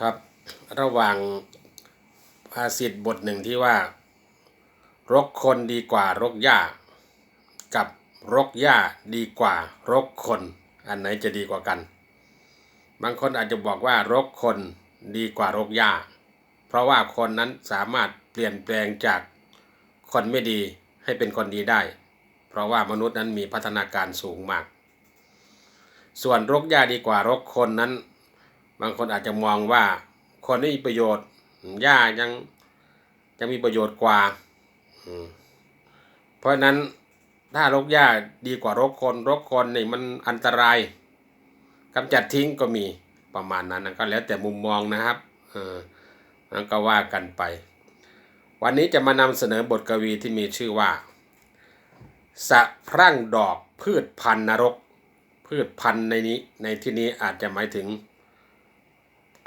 ครับ ระหว่างภาษิตบทหนึ่งที่ว่า รกคนดีกว่ารกหญ้า กับรกหญ้าดีกว่ารกคน อันไหนจะดีกว่ากัน บางคนอาจจะบอกว่ารกคนดีกว่ารกหญ้า เพราะว่าคนนั้นสามารถเปลี่ยนแปลงจากคนไม่ดีให้เป็นคนดีได้ เพราะว่ามนุษย์นั้นมีพัฒนาการสูงมาก ส่วนรกหญ้าดีกว่ารกคนนั้น บางคนอาจจะมองว่าคนไม่มีประโยชน์หญ้ายังยังมีประโยชน์กว่า เพราะนั้นถ้ารกหญ้าดีกว่ารกคนรกคนนี่มันอันตรายกำจัดทิ้งก็มีประมาณนั้นนะก็แล้วแต่มุมมองนะครับเออนั่นก็ว่ากันไป วันนี้จะมานำเสนอบทกวีที่มีชื่อว่า สะพรั่งดอกพืชพันธุ์นรก พืชพันธุ์ในนี้ในที่นี้อาจจะหมายถึง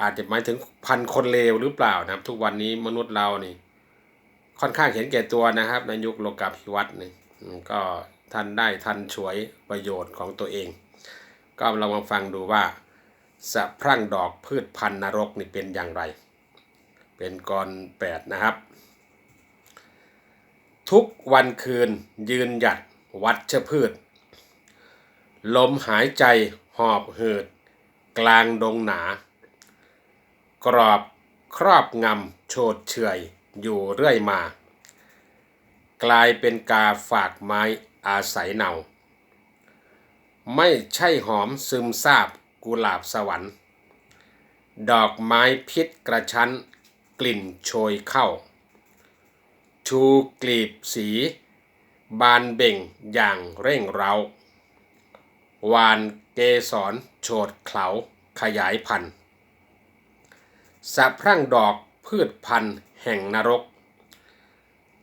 อาจจะหมายถึงพันคนเลวหรือเปล่านะครับ ทุกวันนี้มนุษย์เรานี่ ค่อนข้างเห็นแก่ตัวนะครับ ในยุคโลกาภิวัตน์นี่ก็ทันได้ทันฉวยประโยชน์ของตัวเอง ก็เรามาฟังดูว่าสะพรั่งดอกพืชพันธุ์นรกนี่เป็นอย่างไร เป็นกรแปดนะครับ ทุกวันคืนยืนหยัดวัดชพืช ลมหายใจหอบหืด กลางดงหนา กรอบครอบงำโฉดเฉยอยู่เรื่อยมา กลายเป็นกาฝากไม้อาศัยเนาไม่ใช่หอมซึมซาบกุหลาบสวรรค์ ดอกไม้พิษกระชั้นกลิ่นโชยเข้า ชูกลีบสี บานเบ่งอย่างเร่งเร้า วานเกสรโฉดเขาขยายพันธุ์ สะพรั่งดอกพืชพันธุ์แห่งนรก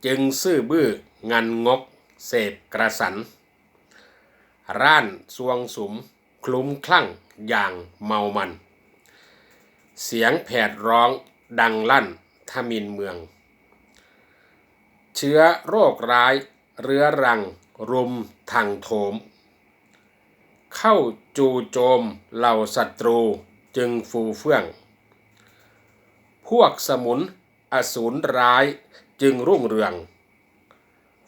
จึงซื่อบื้องันงก เสพกระสัน ร่านสวงสุม คลุ้มคลั่งอย่างเมามัน เสียงแผดร้องดังลั่นทมินเมือง เชื้อโรคร้ายเรื้อรังรุมทังโถม เข้าจูโจมเหล่าศัตรูจึงฟูเฟื่อง พวกสมุนอสูรร้ายจึงรุ่งเรือง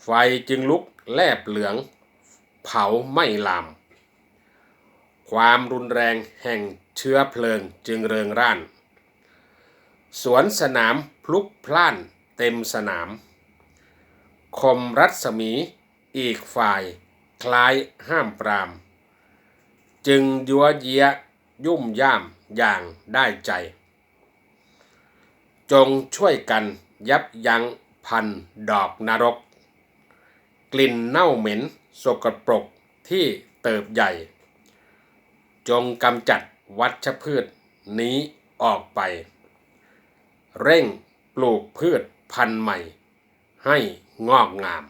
ไฟจึงลุกแลบเหลือง เผาไม่ลาม ความรุนแรงแห่งเชื้อเพลิงจึงเริงร่าน สวนสนามพลุกพล่านเต็มสนาม คมรัศมีอีกฝ่ายคล้ายห้ามปราม จึงยัวเยียยุ่มย่ามอย่างได้ใจ จงช่วยกันยับยั้งพันดอกนรก กลิ่นเน่าเหม็นสกปรกที่เติบใหญ่ จงกำจัดวัชพืชนี้ออกไป เร่งปลูกพืชพันธุ์ใหม่ ให้งอกงาม